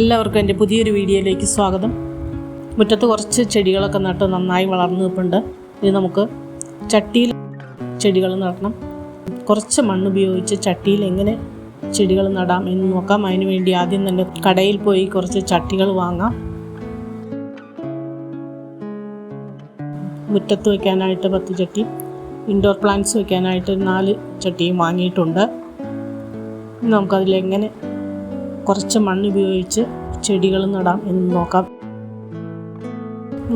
എല്ലാവർക്കും എന്റെ പുതിയൊരു വീഡിയോയിലേക്ക് സ്വാഗതം. മുറ്റത്ത് കുറച്ച് ചെടികളൊക്കെ നട്ട് നന്നായി വളർന്നു നിൽപ്പുണ്ട്. ഇത് നമുക്ക് ചട്ടിയിൽ ചെടികൾ നടണം. കുറച്ച് മണ്ണ് ഉപയോഗിച്ച് ചട്ടിയിൽ എങ്ങനെ ചെടികൾ നടാം എന്ന് നോക്കാം. അതിന് വേണ്ടി ആദ്യം തന്നെ കടയിൽ പോയി കുറച്ച് ചട്ടികൾ വാങ്ങാം. മുറ്റത്ത് വയ്ക്കാനായിട്ട് പത്ത് ചട്ടി ഇൻഡോർ പ്ലാന്റ്സ് വയ്ക്കാനായിട്ട് നാല് ചട്ടിയും വാങ്ങിയിട്ടുണ്ട്. നമുക്കതിലെങ്ങനെ കുറച്ച് മണ്ണ് ഉപയോഗിച്ച് ചെടികൾ നടാം എന്ന് നോക്കാം.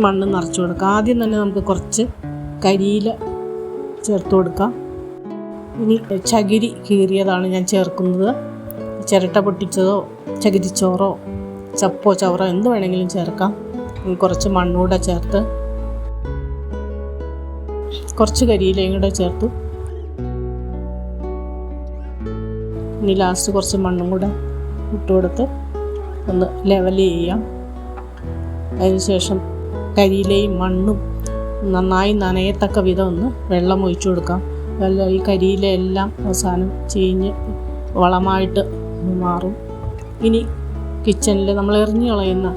മണ്ണ് നിറച്ചു കൊടുക്കാം. ആദ്യം തന്നെ നമുക്ക് കുറച്ച് കരിയില ചേർത്ത് കൊടുക്കാം. ഇനി ചകിരി കീറിയതാണ് ഞാൻ ചേർക്കുന്നത്. ചിരട്ട പൊട്ടിച്ചതോ ചകിരിച്ചോറോ ചപ്പോ ചവറോ എന്ത് വേണമെങ്കിലും ചേർക്കാം. കുറച്ച് മണ്ണൂടെ ചേർത്ത് കുറച്ച് കരിയിലയും കൂടെ ചേർത്തു. ഇനി ലാസ്റ്റ് കുറച്ച് മണ്ണും കൂടെ ഇട്ട് കൊടുത്ത് ഒന്ന് ലെവൽ ചെയ്യാം അതിനുശേഷം കരിയിലയും മണ്ണും നന്നായി നനയത്തക്ക വിധം ഒന്ന് വെള്ളം ഒഴിച്ചു കൊടുക്കാം വെള്ളം ഈ കരിയില എല്ലാം അവസാനം ചീഞ്ഞ് വളമായിട്ട് മാറും. ഇനി കിച്ചണിൽ നമ്മൾ എറിഞ്ഞു കളയുന്ന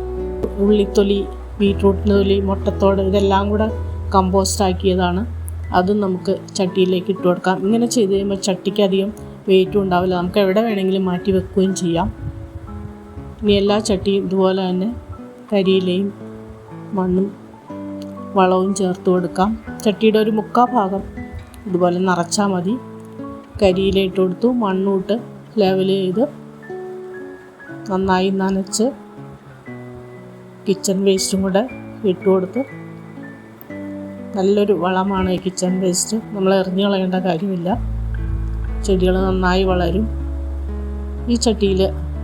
ഉള്ളിത്തൊലി ബീട്രൂട്ടിന്റെ തൊലി മുട്ടത്തോട് ഇതെല്ലാം കൂടെ കമ്പോസ്റ്റ് ആക്കിയതാണ്. അതും നമുക്ക് ചട്ടിയിലേക്ക് ഇട്ട് കൊടുക്കാം ഇങ്ങനെ ചെയ്ത് കഴിയുമ്പോൾ ചട്ടിക്ക് അധികം വെയിറ്റും ഉണ്ടാവില്ല. നമുക്ക് എവിടെ വേണമെങ്കിലും മാറ്റി വെക്കുകയും ചെയ്യാം. ഇനി എല്ലാ ചട്ടിയും ഇതുപോലെ തന്നെ കരിയിലയും മണ്ണും വളവും ചേർത്ത് കൊടുക്കാം. ചട്ടിയുടെ ഒരു മുക്കാ ഭാഗം ഇതുപോലെ നിറച്ചാൽ മതി. കരിയില ഇട്ട് കൊടുത്തു. മണ്ണും ഇട്ട് ലെവൽ ചെയ്ത് നന്നായി നനച്ച് കിച്ചൺ വേസ്റ്റും കൂടെ ഇട്ട് കൊടുത്ത് നല്ലൊരു വളമാണ് ഈ കിച്ചൺ വേസ്റ്റ് നമ്മൾ എറിഞ്ഞു കളയേണ്ട കാര്യമില്ല. ചെടികൾ നന്നായി വളരും. ഈ ചട്ടിയിൽ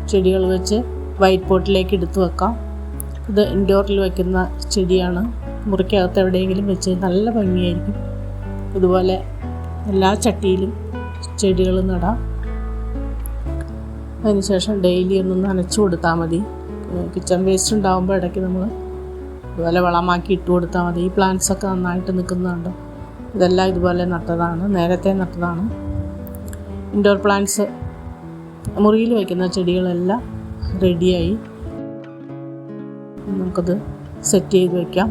ചെടികൾ വെച്ച് വൈറ്റ് പോട്ടിലേക്ക് എടുത്തു വെക്കാം. ഇത് ഇൻഡോറിൽ വയ്ക്കുന്ന ചെടിയാണ്. മുറിക്കകത്ത് എവിടെയെങ്കിലും വെച്ച് നല്ല ഭംഗിയായിരിക്കും. ഇതുപോലെ എല്ലാ ചട്ടിയിലും ചെടികൾ നടാം. അതിനുശേഷം ഡെയിലി ഒന്ന് നനച്ചു കൊടുത്താൽ മതി. കിച്ചൺ വേസ്റ്റ് ഉണ്ടാകുമ്പോൾ ഇടയ്ക്ക് നമ്മൾ ഇതുപോലെ വളമാക്കി ഇട്ട് കൊടുത്താൽ മതി. ഈ പ്ലാന്റ്സൊക്കെ നന്നായിട്ട് നിൽക്കുന്നുണ്ട്. ഇതെല്ലാം ഇതുപോലെ നട്ടതാണ്. നേരത്തെ നട്ടതാണ്. Indoor plants. മുറിയിൽ വയ്ക്കുന്ന ചെടികളെല്ലാം റെഡിയായി. നമുക്കത് സെറ്റ് ചെയ്ത് വയ്ക്കാം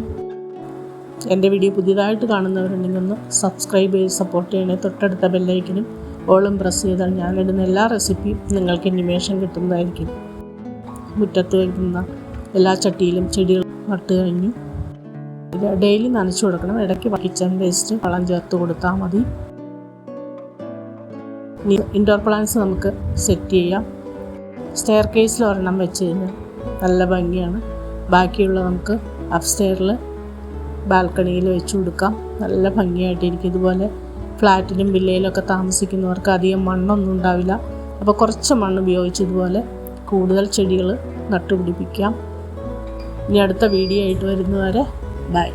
എന്റെ വീഡിയോ പുതിയതായിട്ട് കാണുന്നവരുണ്ടെങ്കിൽ ഒന്ന് സബ്സ്ക്രൈബ് ചെയ്ത് സപ്പോർട്ട് ചെയ്യണേ. തൊട്ടടുത്ത ബെല്ലൈക്കനും ഓളും പ്രസ് ചെയ്താൽ ഞാനിടുന്ന എല്ലാ റെസിപ്പിയും നിങ്ങൾക്ക് ഇനിമേഷൻ കിട്ടുന്നതായിരിക്കും. മുറ്റത്ത് വയ്ക്കുന്ന എല്ലാ ചട്ടിയിലും ചെടികൾ നട്ട് കഴിഞ്ഞു. ഡെയിലി നനച്ചു കൊടുക്കണം. ഇടയ്ക്ക് കിച്ചൺ വേസ്റ്റ് വളം ചേർത്ത് കൊടുത്താൽ മതി. ഇൻഡോർ പ്ലാന്റ്സ് നമുക്ക് സെറ്റ് ചെയ്യാം. സ്റ്റെയർ കേസിൽ ഒരെണ്ണം വെച്ച് കഴിഞ്ഞാൽ നല്ല ഭംഗിയാണ്. ബാക്കിയുള്ള നമുക്ക് അപ്സ്റ്റെയറിൽ ബാൽക്കണിയിൽ വെച്ച് കൊടുക്കാം. നല്ല ഭംഗിയായിട്ടിരിക്കും ഇതുപോലെ ഫ്ലാറ്റിലും വില്ലയിലൊക്കെ താമസിക്കുന്നവർക്ക് അധികം മണ്ണൊന്നും ഉണ്ടാവില്ല. അപ്പോൾ കുറച്ച് മണ്ണ് ഉപയോഗിച്ച് ഇതുപോലെ കൂടുതൽ ചെടികൾ നട്ടുപിടിപ്പിക്കാം. ഇനി അടുത്ത വീഡിയോ ആയിട്ട് വരുന്നവരെ ബൈ.